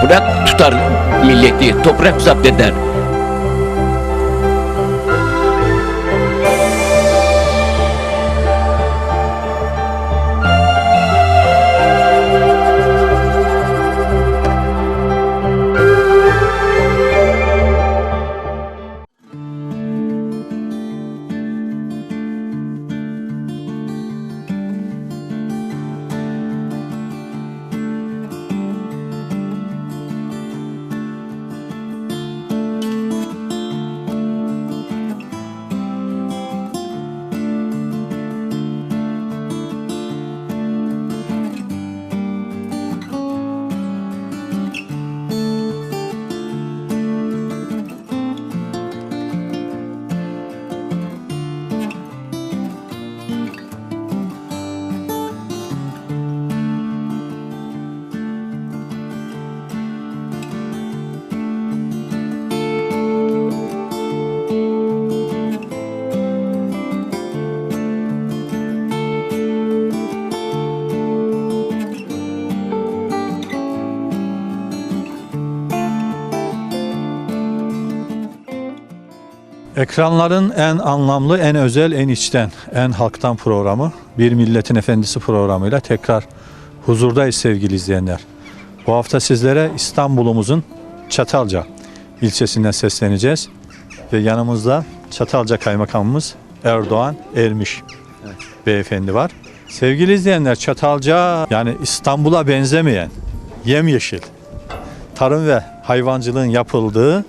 Toprak tutar milleti, toprak zapt eder. Ekranların en anlamlı, en özel, en içten, en halktan programı Bir Milletin Efendisi programıyla tekrar huzurdayız sevgili izleyenler. Bu hafta sizlere İstanbul'umuzun Çatalca ilçesinden sesleneceğiz. Ve yanımızda Çatalca Kaymakamımız Erdoğan Ermiş beyefendi var. Sevgili izleyenler Çatalca yani İstanbul'a benzemeyen yemyeşil tarım ve hayvancılığın yapıldığı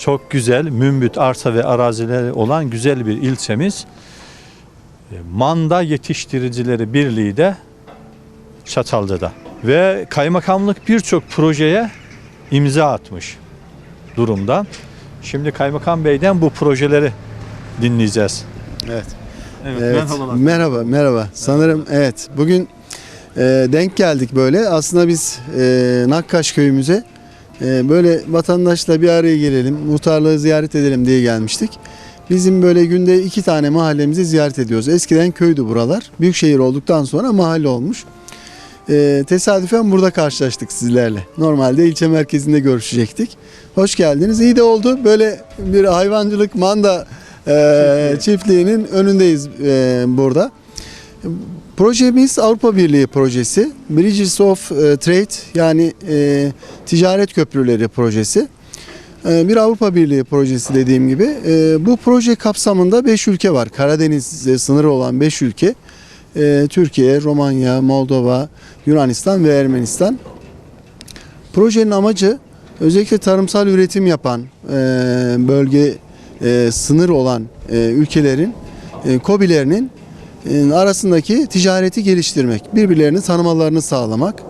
çok güzel mümbüt arsa ve arazileri olan güzel bir ilçemiz. E, Manda Yetiştiricileri Birliği de Çatalca'da. Ve kaymakamlık birçok projeye imza atmış durumda. Şimdi Kaymakam Bey'den bu projeleri dinleyeceğiz. Evet. Evet, Evet. merhabalar. Merhaba, merhaba. Sanırım evet. Bugün e, denk geldik böyle. Aslında biz e, Nakkaş köyümüze böyle vatandaşla bir araya gelelim, muhtarlığı ziyaret edelim diye gelmiştik. Bizim böyle günde iki tane mahallemizi ziyaret ediyoruz. Eskiden köydü buralar. Büyükşehir olduktan sonra mahalle olmuş. E, tesadüfen burada karşılaştık sizlerle. Normalde ilçe merkezinde görüşecektik. Hoş geldiniz. İyi de oldu. Böyle bir hayvancılık manda e, çiftliğinin önündeyiz e, burada. Projemiz Avrupa Birliği projesi. Bridges of e, Trade yani e, ticaret köprüleri projesi. E, bir Avrupa Birliği projesi dediğim gibi. E, bu proje kapsamında 5 ülke var. Karadeniz'e sınırı olan 5 ülke. E, Türkiye, Romanya, Moldova, Yunanistan ve Ermenistan. Projenin amacı özellikle tarımsal üretim yapan e, bölge e, sınır olan e, ülkelerin e, KOBİ'lerinin e, arasındaki ticareti geliştirmek, birbirlerini tanımalarını sağlamak.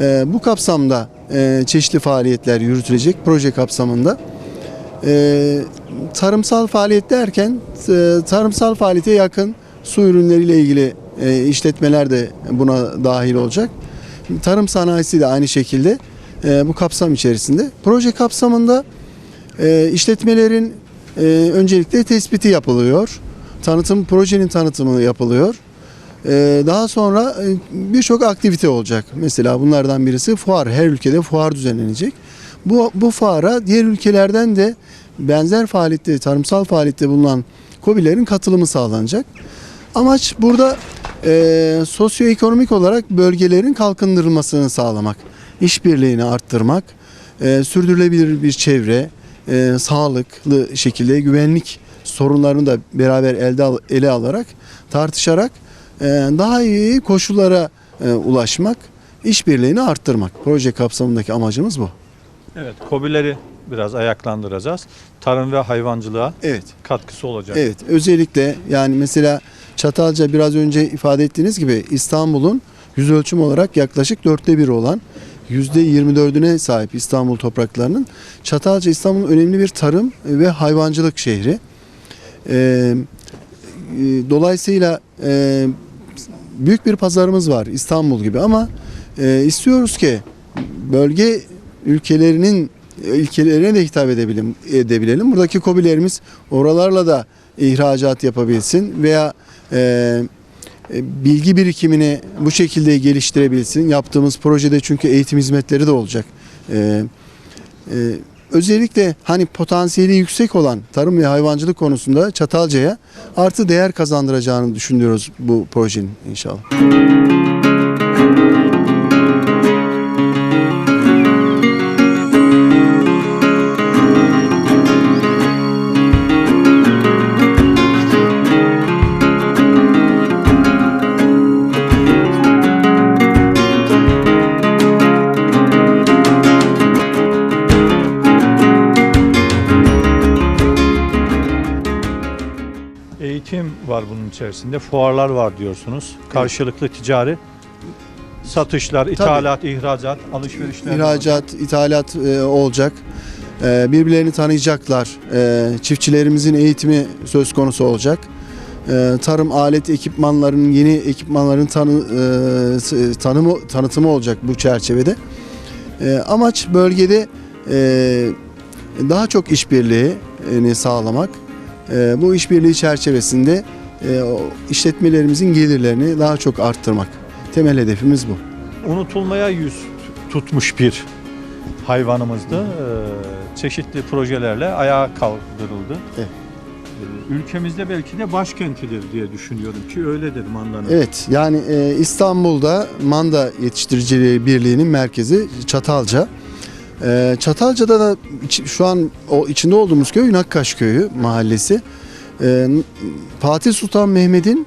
E, bu kapsamda e, çeşitli faaliyetler yürütülecek proje kapsamında. E, tarımsal faaliyet derken tarımsal faaliyete yakın su ürünleriyle ilgili işletmeler de buna dahil olacak. Tarım sanayisi de aynı şekilde bu kapsam içerisinde. Proje kapsamında işletmelerin öncelikle tespiti yapılıyor. Tanıtım projenin tanıtımı yapılıyor. E, daha sonra e, birçok aktivite olacak. Mesela bunlardan birisi fuar. Her ülkede fuar düzenlenecek. Bu bu fuara diğer ülkelerden de benzer faaliyette, tarımsal faaliyette bulunan KOBİ'lerin katılımı sağlanacak. Amaç burada e, sosyoekonomik olarak bölgelerin kalkındırılmasını sağlamak, işbirliğini arttırmak, e, sürdürülebilir bir çevre, e, sağlıklı şekilde güvenlik sorunlarını da beraber elde al- ele alarak tartışarak e, daha iyi koşullara e, ulaşmak, işbirliğini arttırmak. Proje kapsamındaki amacımız bu. Evet, kobileri biraz ayaklandıracağız. Tarım ve hayvancılığa Evet. katkısı olacak. Evet, özellikle yani mesela Çatalca biraz önce ifade ettiğiniz gibi İstanbul'un yüz ölçüm olarak yaklaşık dörtte biri olan %24'üne sahip İstanbul topraklarının Çatalca İstanbul'un önemli bir tarım ve hayvancılık şehri. Ee, e, dolayısıyla e, büyük bir pazarımız var İstanbul gibi ama e, istiyoruz ki bölge ülkelerinin ülkelerine de hitap edebilelim, edebilelim. Buradaki kobilerimiz oralarla da ihracat yapabilsin veya e, e, bilgi birikimini bu şekilde geliştirebilsin. Yaptığımız projede çünkü eğitim hizmetleri de olacak. E, e, özellikle hani potansiyeli yüksek olan tarım ve hayvancılık konusunda Çatalca'ya artı değer kazandıracağını düşünüyoruz bu projenin inşallah. İçerisinde. Fuarlar var diyorsunuz. Karşılıklı ticari satışlar, ithalat, ihracat, alışverişler. İhracat, ithalat e, olacak. E, birbirlerini tanıyacaklar. E, çiftçilerimizin eğitimi söz konusu olacak. E, tarım alet ekipmanlarının yeni ekipmanların tanı, e, tanımı tanıtımı olacak bu çerçevede. E, amaç bölgede e, daha çok işbirliğini sağlamak. E, bu işbirliği çerçevesinde işletmelerimizin gelirlerini daha çok arttırmak. Temel hedefimiz bu. Unutulmaya yüz tutmuş bir hayvanımızdı. Ee, çeşitli projelerle ayağa kaldırıldı. Evet. Ee, Ülkemizde belki de başkentidir diye düşünüyorum ki öyledir Manda'nın. Evet yani e, İstanbul'da Manda Yetiştiricileri Birliği'nin merkezi Çatalca. E, Çatalca'da da şu an o içinde olduğumuz köy Nakkaş Köyü mahallesi. E, Fatih Sultan Mehmet'in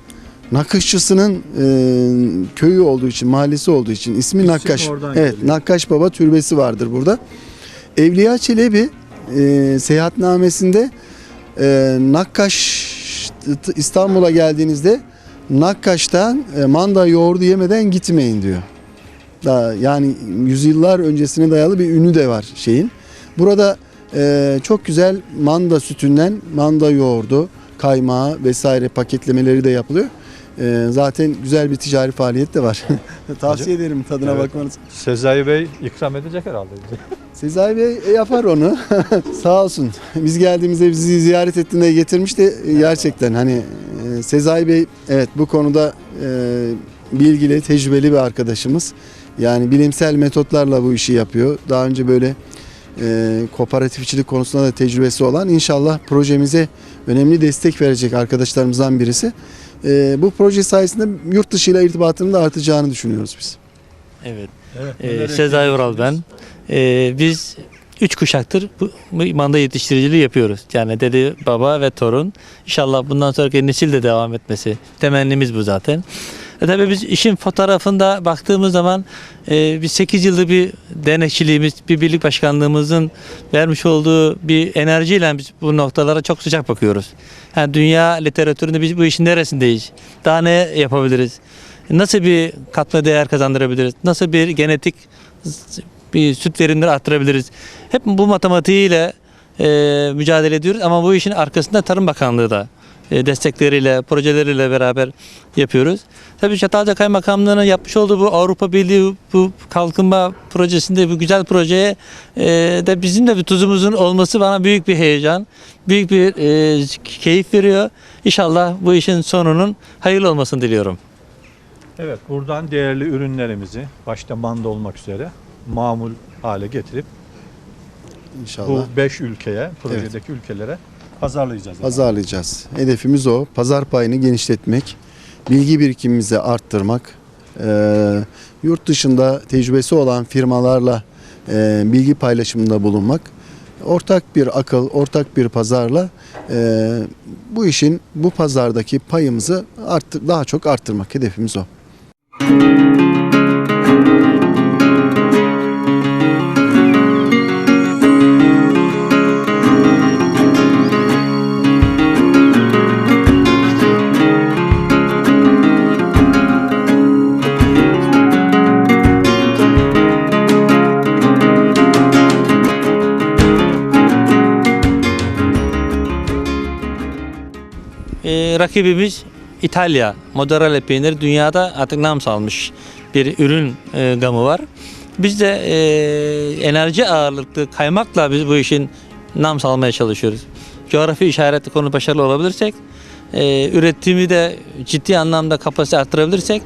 nakışçısının e, köyü olduğu için, mahallesi olduğu için ismi İsim Nakkaş. Evet, geliyor. Nakkaş Baba türbesi vardır burada. Evliya Çelebi e, seyahatnamesinde e, Nakkaş İstanbul'a geldiğinizde Nakkaş'tan e, manda yoğurdu yemeden gitmeyin diyor. Daha yani yüzyıllar öncesine dayalı bir ünü de var şeyin. Burada e, çok güzel manda sütünden manda yoğurdu, kaymağı vesaire paketlemeleri de yapılıyor. E, zaten güzel bir ticari faaliyet de var. Tavsiye ederim tadına Evet. bakmanızı. Sezai Bey ikram edecek herhalde bize. Sezai Bey yapar onu. Sağ olsun. Biz geldiğimizde bizi ziyaret ettiğinde getirmişti. Gerçekten hani e, Sezai Bey evet bu konuda e, bilgili, tecrübeli bir arkadaşımız. Yani bilimsel metotlarla bu işi yapıyor. Daha önce böyle e, kooperatifçilik konusunda da tecrübesi olan inşallah projemize önemli destek verecek arkadaşlarımızdan birisi. E, bu proje sayesinde yurt dışıyla irtibatının da artacağını düşünüyoruz biz. Evet. Evet, Ee, Sezai Vural ben. Ee, biz üç kuşaktır bu, bu manda yetiştiriciliği yapıyoruz. Yani dede, baba ve torun. İnşallah bundan sonraki nesil de devam etmesi. Temennimiz bu zaten. E tabii biz işin fotoğrafında baktığımız zaman e, biz 8 yıldır bir denekçiliğimiz, bir birlik başkanlığımızın vermiş olduğu bir enerjiyle biz bu noktalara çok sıcak bakıyoruz. Yani dünya literatüründe biz bu işin neresindeyiz? Daha ne yapabiliriz? Nasıl bir katma değer kazandırabiliriz? Nasıl bir genetik bir süt verimleri arttırabiliriz? Hep bu matematiğiyle e, mücadele ediyoruz ama bu işin arkasında Tarım Bakanlığı da destekleriyle, projeleriyle beraber yapıyoruz. Tabii Çatalca Kaymakamlığı'nın yapmış olduğu bu Avrupa Birliği bu kalkınma projesinde bu güzel projeye e, de bizim de bir tuzumuzun olması bana büyük bir heyecan, büyük bir e, keyif veriyor. İnşallah bu işin sonunun hayırlı olmasını diliyorum. Evet, buradan değerli ürünlerimizi başta manda olmak üzere mamul hale getirip İnşallah. bu 5 ülkeye, projedeki ülkelere pazarlayacağız. Pazarlayacağız. Hedefimiz o. Pazar payını genişletmek, bilgi birikimimizi arttırmak, eee, yurt dışında tecrübesi olan firmalarla eee, bilgi paylaşımında bulunmak, ortak bir akıl, ortak bir pazarla eee, bu işin bu pazardaki payımızı arttır, daha çok arttırmak hedefimiz o. Ee, rakibimiz İtalya. Mozzarella peyniri dünyada artık nam salmış bir ürün e, gamı var. Biz de e, enerji ağırlıklı kaymakla biz bu işin nam salmaya çalışıyoruz. Coğrafi işaretli konu başarılı olabilirsek, e, üretimi de ciddi anlamda kapasite arttırabilirsek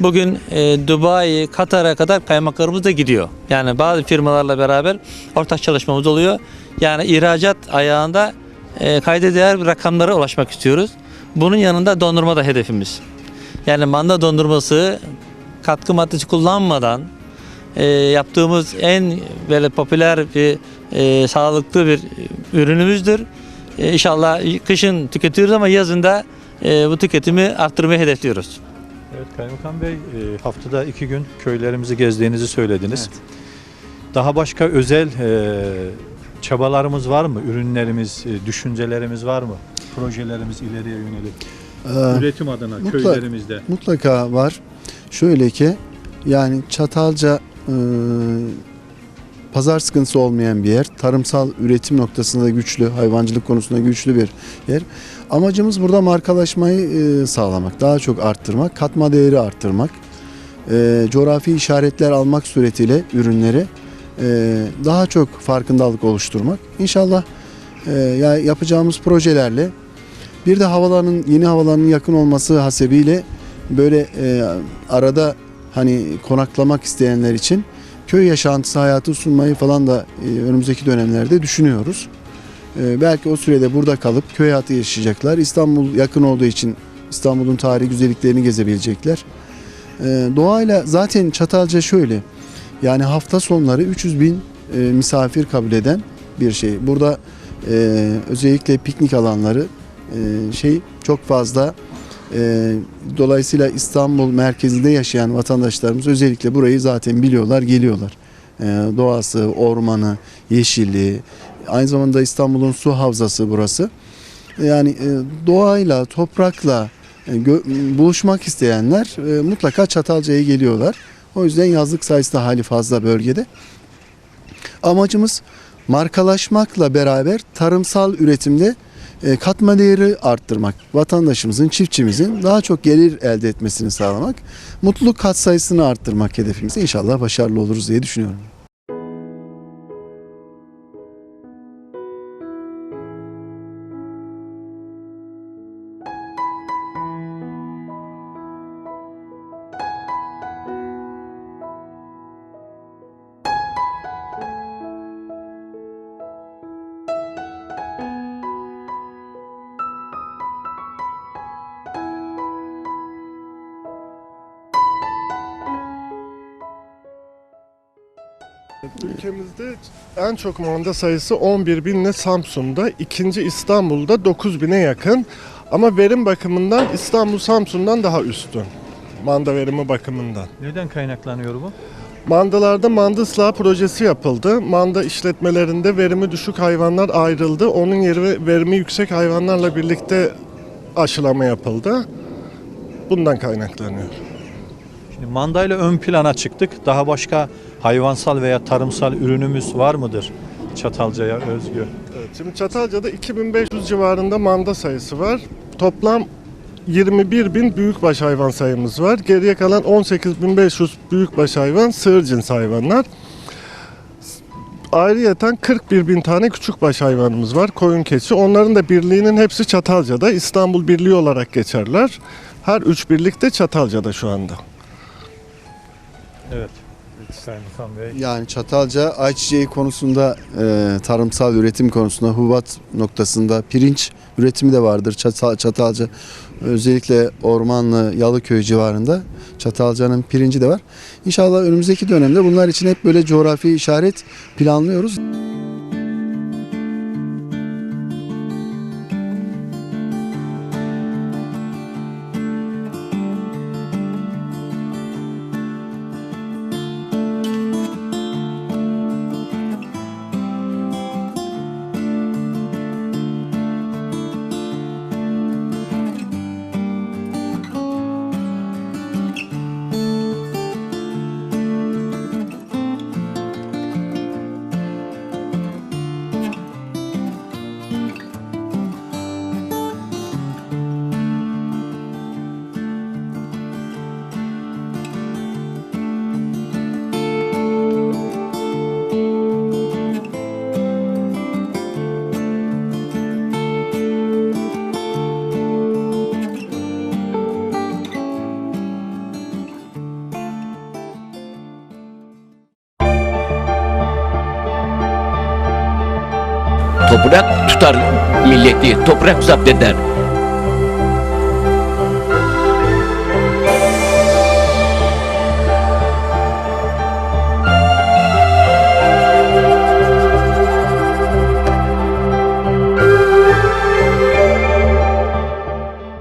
Bugün e, Dubai, Katar'a kadar kaymaklarımız da gidiyor. Yani bazı firmalarla beraber ortak çalışmamız oluyor. Yani ihracat ayağında e, kayda değer rakamlara ulaşmak istiyoruz. Bunun yanında dondurma da hedefimiz. Yani manda dondurması katkı maddesi kullanmadan e, yaptığımız en böyle popüler bir e, sağlıklı bir ürünümüzdür. E, inşallah kışın tüketiyoruz ama yazın da e, bu tüketimi arttırmayı hedefliyoruz. Evet Kaymakam Bey e, haftada iki gün köylerimizi gezdiğinizi söylediniz. Daha başka özel e, çabalarımız var mı? Ürünlerimiz, e, düşüncelerimiz var mı? Projelerimiz ileriye yönelik. Ee, Üretim adına mutlak- köylerimizde. Mutlaka var. Şöyle ki yani Çatalca e, pazar sıkıntısı olmayan bir yer. Tarımsal üretim noktasında güçlü, hayvancılık konusunda güçlü bir yer. Amacımız burada markalaşmayı e, sağlamak, daha çok arttırmak, katma değeri arttırmak. E, coğrafi işaretler almak suretiyle ürünleri daha çok farkındalık oluşturmak. İnşallah e, ya yapacağımız projelerle bir de havaların yeni havaların yakın olması hasebiyle böyle e, arada hani konaklamak isteyenler için köy yaşantısı hayatı sunmayı falan da e, önümüzdeki dönemlerde düşünüyoruz. E, belki o sürede burada kalıp köy hayatı yaşayacaklar. İstanbul yakın olduğu için İstanbul'un tarihi güzelliklerini gezebilecekler. E, doğayla zaten Çatalca şöyle yani hafta sonları 300 bin e, misafir kabul eden bir şey. Burada e, özellikle piknik alanları e, şey çok fazla e, dolayısıyla İstanbul merkezinde yaşayan vatandaşlarımız özellikle burayı zaten biliyorlar, geliyorlar. E, doğası, ormanı, yeşilliği, aynı zamanda İstanbul'un su havzası burası. Yani e, doğayla, toprakla e, buluşmak isteyenler e, mutlaka Çatalca'ya geliyorlar. O yüzden yazlık sayısı da hali fazla bölgede. Amacımız markalaşmakla beraber tarımsal üretimde e, katma değeri arttırmak, vatandaşımızın, çiftçimizin daha çok gelir elde etmesini sağlamak, mutluluk katsayısını arttırmak hedefimiz. İnşallah başarılı oluruz diye düşünüyorum. Ülkemizde en çok manda sayısı 11 binle Samsun'da, ikinci İstanbul'da 9 bine yakın. Ama verim bakımından İstanbul Samsun'dan daha üstün. Manda verimi bakımından. Neden kaynaklanıyor bu? Mandalarda manda ıslahı projesi yapıldı. Manda işletmelerinde verimi düşük hayvanlar ayrıldı. Onun yeri verimi yüksek hayvanlarla birlikte aşılama yapıldı. Bundan kaynaklanıyor. Şimdi mandayla ön plana çıktık. Daha başka hayvansal veya tarımsal ürünümüz var mıdır? Çatalca'ya özgü. Evet, şimdi Çatalca'da 2500 civarında manda sayısı var. Toplam 21 bin büyükbaş hayvan sayımız var. Geriye kalan 18.500 büyükbaş hayvan sığır cins hayvanlar. Ayrıyeten 41 bin tane küçükbaş hayvanımız var. Koyun keçi. Onların da birliğinin hepsi Çatalca'da. İstanbul Birliği olarak geçerler. Her üç birlik de Çatalca'da şu anda. Evet. Kaymakam Bey. Yani Çatalca ayçiçeği konusunda, e, tarımsal üretim konusunda, hubat noktasında pirinç üretimi de vardır Çatal, Çatalca. Özellikle Ormanlı, Yalıköy civarında Çatalca'nın pirinci de var. İnşallah önümüzdeki dönemde bunlar için hep böyle coğrafi işaret planlıyoruz. Toprak tutar milleti, toprak zapt eder.